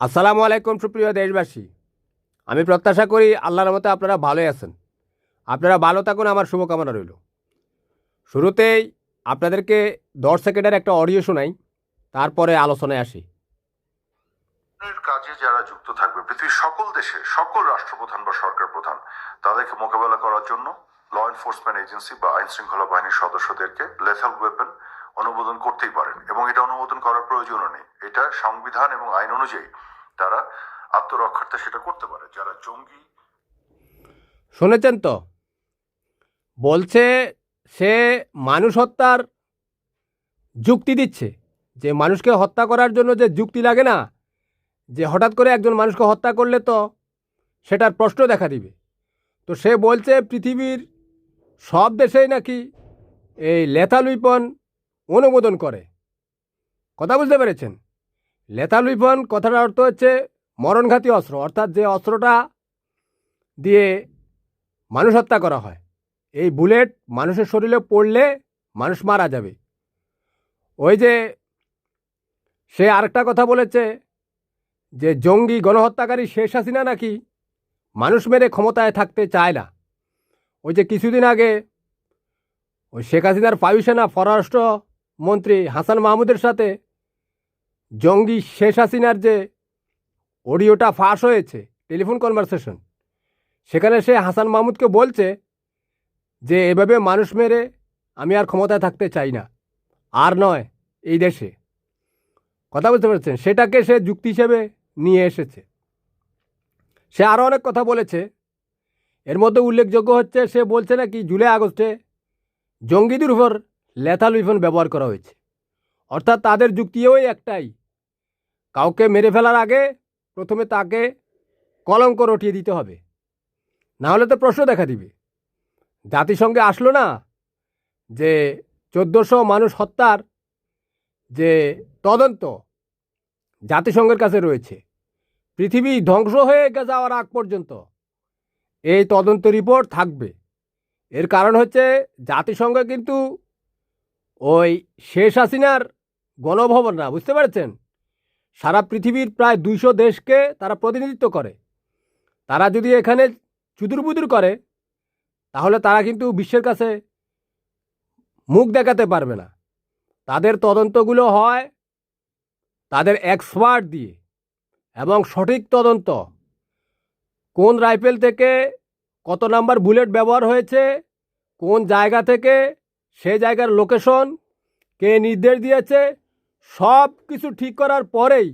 আসসালামু আলাইকুম সুপ্রিয় দেশবাসী। আমি প্রত্যাশা করি আল্লাহর মতো আপনারা ভালোই আছেন। আপনারা ভালো থাকুন, আমার শুভকামনা রইল। শুরুতেই আপনাদেরকে দশ সেকেন্ডের একটা অডিও শোনাই, তারপরে আলোচনায় আসি। কাজে যারা যুক্ত থাকবে, পৃথিবীর সকল দেশে, সকল রাষ্ট্রপ্রধান বা সরকার প্রধান, তাদেরকে মোকাবেলা করার জন্য ল এনফোর্সমেন্ট এজেন্সি বা আইন শৃঙ্খলা বাহিনীর সদস্যদেরকে লেথাল ওয়েপন অনুমোদন করতেই পারেন এবং এটা অনুমোদন করার প্রয়োজনও নেই। এটা সংবিধান এবং আইন অনুযায়ী তারা আত্মরক্ষার্থে সেটা করতে পারে। যারা জঙ্গি শুনেছেন তো? বলছে সে মানুষ হত্যার যুক্তি দিচ্ছে। যে মানুষকে হত্যা করার জন্য যে যুক্তি লাগে না, যে হঠাৎ করে একজন মানুষকে হত্যা করলে তো সেটার প্রশ্ন দেখা দিবে। তো সে বলছে পৃথিবীর সব দেশেই নাকি এই লেথাল উইপন অনুমোদন করে। কথা বুঝতে পেরেছেন? লেথাল উইপন কথাটার অর্থ হচ্ছে মরণঘাতী অস্ত্র, অর্থাৎ যে অস্ত্রটা দিয়ে মানুষ হত্যা করা হয়, এই বুলেট মানুষের শরীরে পড়লে মানুষ মারা যাবে। ওই যে সে আরেকটা কথা বলেছে যে, জঙ্গি গণহত্যাকারী শেষ হাসিনা নাকি মানুষ মেরে ক্ষমতায় থাকতে চায় না। ওই যে কিছুদিন আগে ওই শেখ হাসিনার বায়ুসেনা, পররাষ্ট্র মন্ত্রী হাসান মাহমুদের সাথে জঙ্গি শেষ হাসিনার যে অডিওটা ফাঁস হয়েছে, টেলিফোন কনভারসেশন, সেখানে সে হাসান মাহমুদকে বলছে যে, এভাবে মানুষ মেরে আমি আর ক্ষমতায় থাকতে চাই না। আর নয়, এই দেশে। কথা বুঝতে পারছেন? সেটাকে সে যুক্তি হিসেবে নিয়ে এসেছে। সে আরও অনেক কথা বলেছে। এর মধ্যে উল্লেখযোগ্য হচ্ছে, সে বলছে নাকি, জুলাই আগস্টে জঙ্গিদের উপর লেথাল উইফন ব্যবহার করা হয়েছে। অর্থাৎ তাদের যুক্তিও একটাই। কাউকে মেরে ফেলার আগে প্রথমে তাকে কলঙ্ক রটিয়ে দিতে হবে। না হলে তো প্রশ্ন দেখা দিবে। জাতিসংঘে আসলো না যে চোদ্দোশো মানুষ হত্যার যে তদন্ত জাতিসংঘের কাছে রয়েছে। পৃথিবী ধ্বংস হয়ে যাওয়ার আগ পর্যন্ত এই তদন্ত রিপোর্ট থাকবে। এর কারণ হচ্ছে জাতিসংঘ কিন্তু ওই শেষ হাসিনার গণভবন না, বুঝতে পারছেন? সারা পৃথিবীর প্রায় দুইশো দেশকে তারা প্রতিনিধিত্ব করে। তারা যদি এখানে চুদুরবুদুর করে, তাহলে তারা কিন্তু বিশ্বের কাছে মুখ দেখাতে পারবে না। তাদের তদন্তগুলো হয় তাদের এক্সপার্ট দিয়ে এবং সঠিক তদন্ত। কোন রাইফেল থেকে কত নাম্বার বুলেট ব্যবহার হয়েছে, কোন জায়গা থেকে সে জায়গার লোকেশন কে নির্দেশ দিয়েছে সব কিছু ঠিক করার পরেই